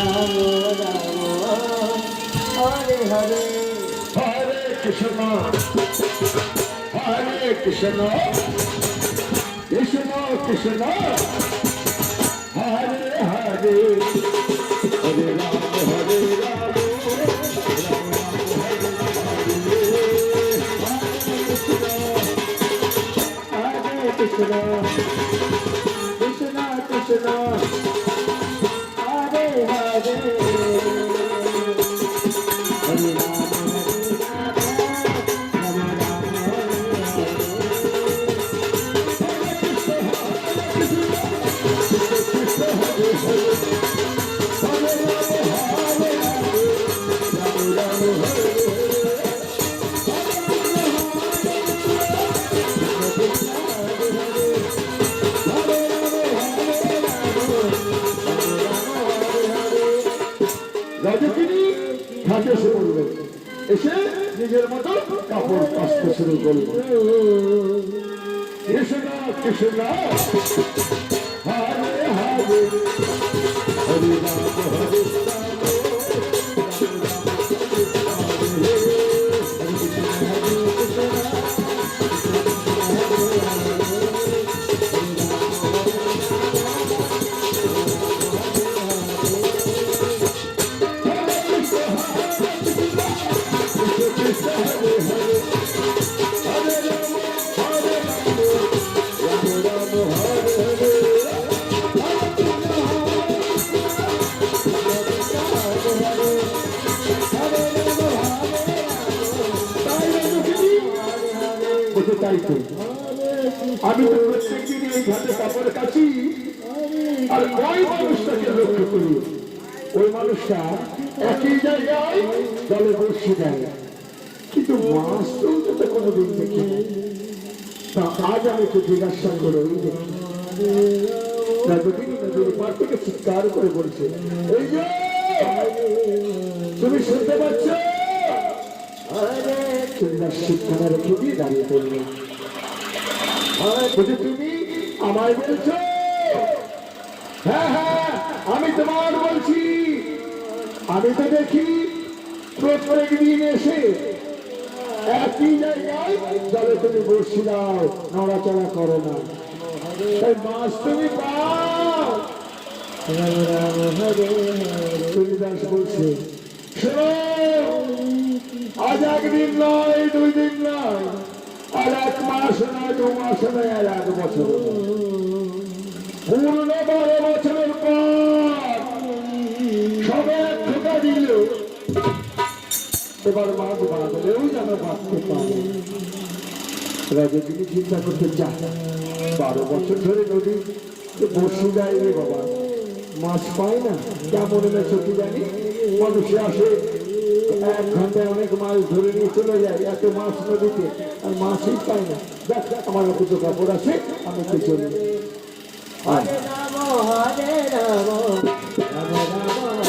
Ram Ram Hare Hare Hare Krishna, Krishna, Krishna. Love ঘাটে এসে পড়বে এসে নিজের মতো কাপড় কাচতে শুরু করবে কৃষ্ণ কৃষ্ণ হরে হরে হরে রাম, হরে বলতে তাই তো আমি তো প্রত্যেক এই ঘাটে কাছি। আর ওই মানুষটাকে লক্ষ্য করি। ওই মানুষটা একই জায়গায় জলে বসে দেয়। কিন্তু মাছ তো তো কোনোদিন দেখি তা আজ আমি জিজ্ঞাসা করে দেখি। থেকে চিৎকার করে বলছে, এই যে, তুমি শুনতে পাচ্ছ? শিক্ষানা রেখে দিয়ে দাঁড়িয়ে পড়ল তুমি আমায় বলছো হ্যাঁ হ্যাঁ আমি তোমার বলছি। আমি তো দেখি প্রত্যেক দিন এসে একই জায়গায় তুমি বসি দাও, নড়াচড়া করো না। তাই মাছ তুমি পাও। হরিদাস বলছে, শোনো আজ একদিন নয় দুই দিন নয় আর এক মাস নয়, দু মাস নয় আর এক বছর। পূর্ণ বারো বছরের পর সবে এক ঠোকা দিল। এবার মাছ বাঁধলেও যেন বাঁধতে পারে। রাজনীতি চিন্তা করতে চায় বারো বছর ধরে নদী বসি দেয় রে বাবা। মাছ পায় না, কেমন কি জানি, মানুষে আসে ঘন্টায় অনেক মাছ ধরে নিয়ে চলে যায় এত মাছ নদীতে, আর মাছই পায় না। দেখ আমার কত কাপড় আছে, আমি তো চলি হরে রাম হরে রাম রাম রাম